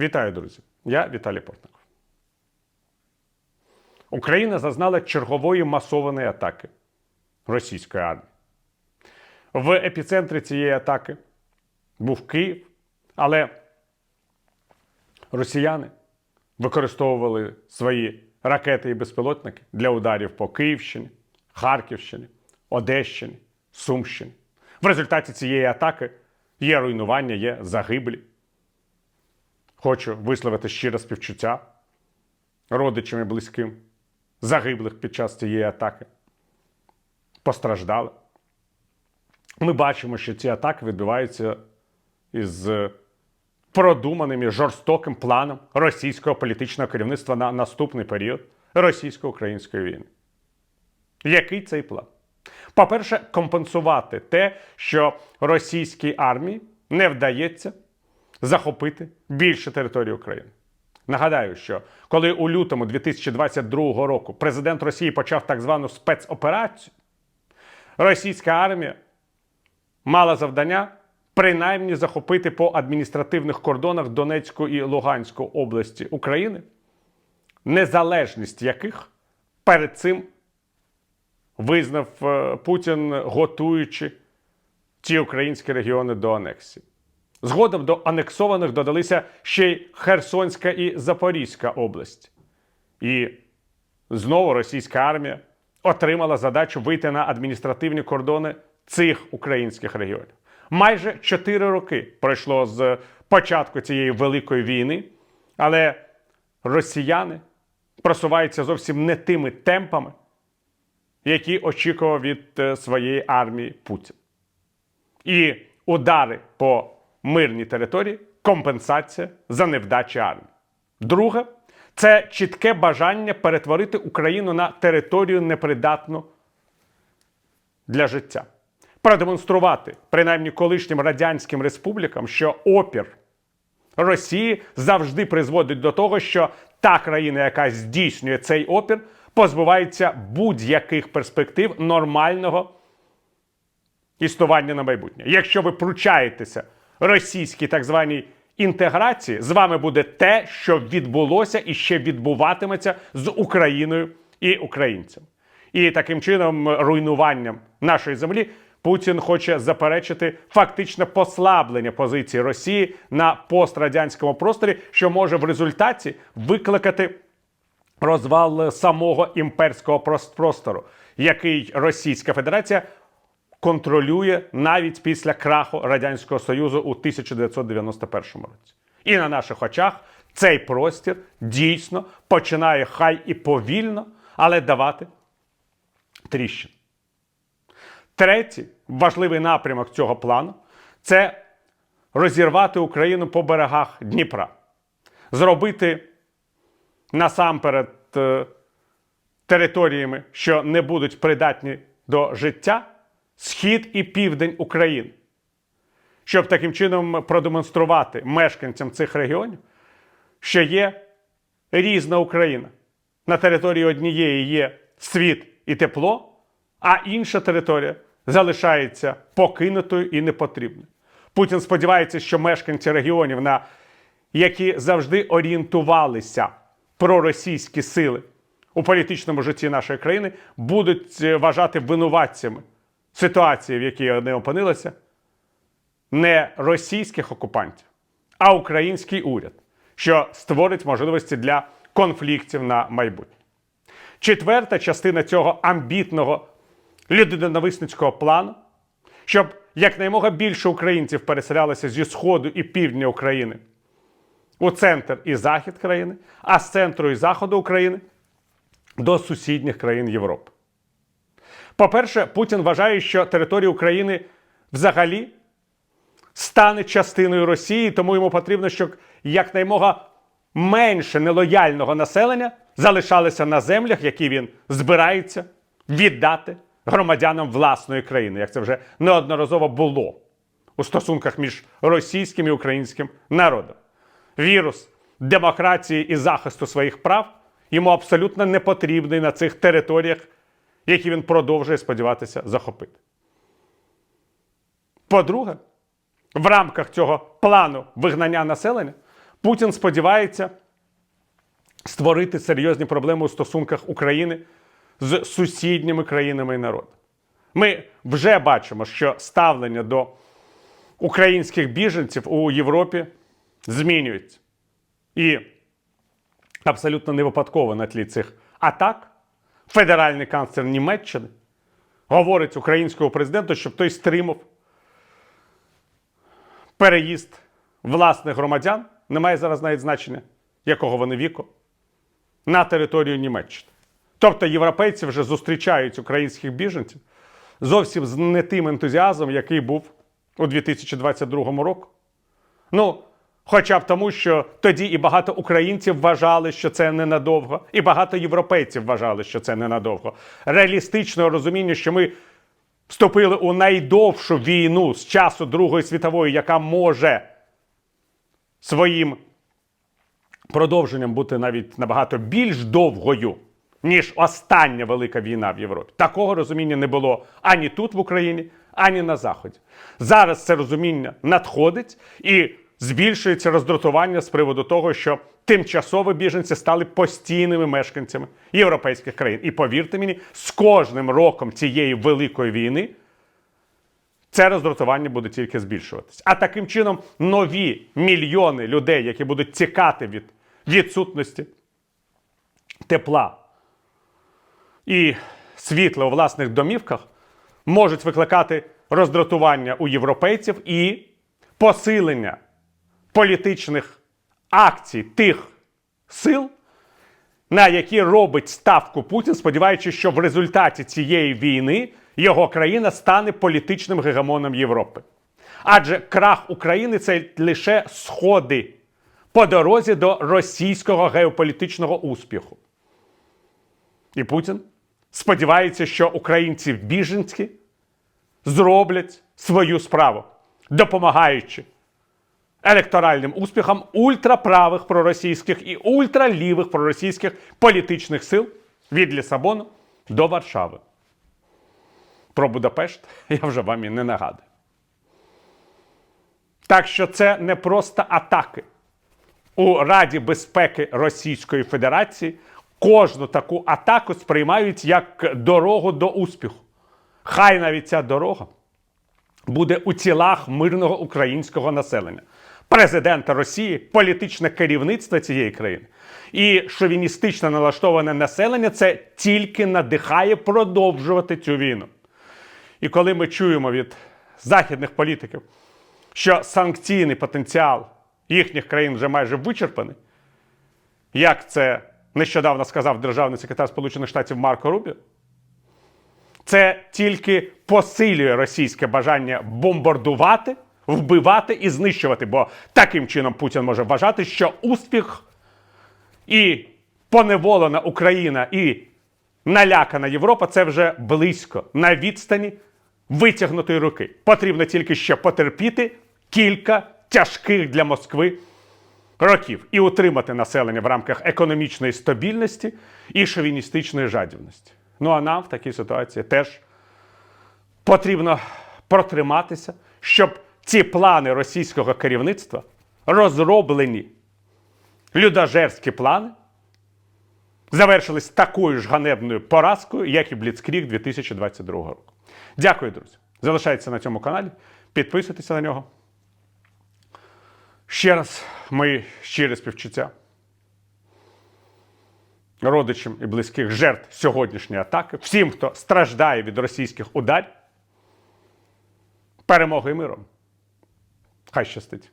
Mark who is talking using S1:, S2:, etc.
S1: Вітаю, друзі! Я Віталій Портников. Україна зазнала чергової масованої атаки російської армії. В епіцентрі цієї атаки був Київ, але росіяни використовували свої ракети і безпілотники для ударів по Київщині, Харківщині, Одещині, Сумщині. В результаті цієї атаки є руйнування, є загиблі. Хочу висловити щире співчуття родичам і близьким загиблих під час цієї атаки. Постраждали. Ми бачимо, що ці атаки відбуваються із продуманим і жорстоким планом російського політичного керівництва на наступний період російсько-української війни. Який цей план? По-перше, компенсувати те, що російській армії не вдається захопити більше території України. Нагадаю, що коли у лютому 2022 року президент Росії почав так звану спецоперацію, російська армія мала завдання принаймні захопити по адміністративних кордонах Донецької і Луганської області України, незалежність яких перед цим визнав е, Путін, готуючи ці українські регіони до анексії. Згодом до анексованих додалися ще й Херсонська і Запорізька область. І знову російська армія отримала задачу вийти на адміністративні кордони цих українських регіонів. Майже 4 роки пройшло з початку цієї великої війни, але росіяни просуваються зовсім не тими темпами, які очікував від е, своєї армії Путін. І удари по мирній території компенсація за невдачі армії. Друге це чітке бажання перетворити Україну на територію непридатну для життя. Продемонструвати, принаймні колишнім радянським республікам, що опір Росії завжди призводить до того, що та країна, яка здійснює цей опір, позбувається будь-яких перспектив нормального існування на майбутнє. Якщо ви пручаєтеся російській так званій інтеграції, з вами буде те, що відбулося і ще відбуватиметься з Україною і українцями. І таким чином, руйнуванням нашої землі, Путін хоче заперечити фактичне послаблення позиції Росії на пострадянському просторі, що може в результаті викликати розвал самого імперського простору, який Російська Федерація контролює навіть після краху Радянського Союзу у 1991 році. І на наших очах цей простір дійсно починає хай і повільно, але давати тріщин. Третій важливий напрямок цього плану це розірвати Україну по берегах Дніпра, зробити насамперед е, територіями, що не будуть придатні до життя, схід і південь України, щоб таким чином продемонструвати мешканцям цих регіонів, що є різна Україна. На території однієї є світ і тепло, а інша територія залишається покинутою і непотрібною. Путін сподівається, що мешканці регіонів, на які завжди орієнтувалися проросійські сили у політичному житті нашої країни, будуть е, вважати винуватцями ситуації, в якій вони опинилися, не російських окупантів, а український уряд, що створить можливості для конфліктів на майбутнє. Четверта частина цього амбітного людинонависницького плану, щоб якнаймога більше українців переселялося зі Сходу і півдня України у центр і захід країни, а з центру і заходу України до сусідніх країн Європи. По-перше, Путін вважає, що територія України взагалі стане частиною Росії, тому йому потрібно, щоб якнаймога менше нелояльного населення залишалося на землях, які він збирається віддати громадянам власної країни, як це вже неодноразово було у стосунках між російським і українським народом. Вірус демократії і захисту своїх прав йому абсолютно не потрібний на цих територіях, які він продовжує сподіватися захопити. По-друге, в рамках цього плану вигнання населення Путін сподівається створити серйозні проблеми у стосунках України з сусідніми країнами і народами. Ми вже бачимо, що ставлення до українських біженців у Європі змінюється. І абсолютно не випадково на тлі цих атак федеральний канцлер Німеччини говорить українському президенту, щоб той стримав переїзд власних громадян, немає зараз навіть значення, якого вони віку, на територію Німеччини. Тобто європейці вже зустрічають українських біженців зовсім з не тим ентузіазмом, який був у 2022 року. Ну, хоча б тому, що тоді і багато українців вважали, що це ненадовго, і багато європейців вважали, що це ненадовго. Реалістичного розуміння, що ми вступили у найдовшу війну з часу Другої світової, яка може своїм продовженням бути навіть набагато більш довгою, ніж остання велика війна в Європі. Такого розуміння не було ані тут, в Україні, ані на Заході. Зараз це розуміння надходить і збільшується роздратування з приводу того, що тимчасові біженці стали постійними мешканцями європейських країн. І повірте мені, з кожним роком цієї великої війни це роздратування буде тільки збільшуватись. А таким чином нові мільйони людей, які будуть тікати від відсутності тепла і світла у власних домівках, можуть викликати роздратування у європейців і посилення політичних акцій тих сил, на які робить ставку Путін, сподіваючись, що в результаті цієї війни його країна стане політичним гегемоном Європи. Адже крах України це лише сходи по дорозі до російського геополітичного успіху. І Путін сподівається, що українці біженці зроблять свою справу, допомагаючи електоральним успіхам ультраправих проросійських і ультралівих проросійських політичних сил від Лісабону до Варшави. Про Будапешт я вже вам і не нагадую. Так що це не просто атаки. У Раді безпеки Російської Федерації кожну таку атаку сприймають як дорогу до успіху. Хай навіть ця дорога буде у тілах мирного українського населення, президента Росії, політичне керівництво цієї країни і шовіністично налаштоване населення це тільки надихає продовжувати цю війну. І коли ми чуємо від західних політиків, що санкційний потенціал їхніх країн вже майже вичерпаний, як це нещодавно сказав державний секретар Сполучених Штатів Марко Рубіо, це тільки посилює російське бажання бомбардувати, вбивати і знищувати. Бо таким чином Путін може вважати, що успіх і поневолена Україна і налякана Європа це вже близько на відстані витягнутої руки. Потрібно тільки ще потерпіти кілька тяжких для Москви років і утримати населення в рамках економічної стабільності і шовіністичної жадібності. Ну а нам в такій ситуації теж потрібно протриматися, щоб ці плани російського керівництва розроблені людожерські плани завершились такою ж ганебною поразкою, як і Бліцкріг 2022 року. Дякую, друзі. Залишайтеся на цьому каналі, підписуйтеся на нього. Ще раз мої щирі співчуття родичам і близьких жертв сьогоднішньої атаки, всім, хто страждає від російських ударів. Перемоги і миром. Хай щастить!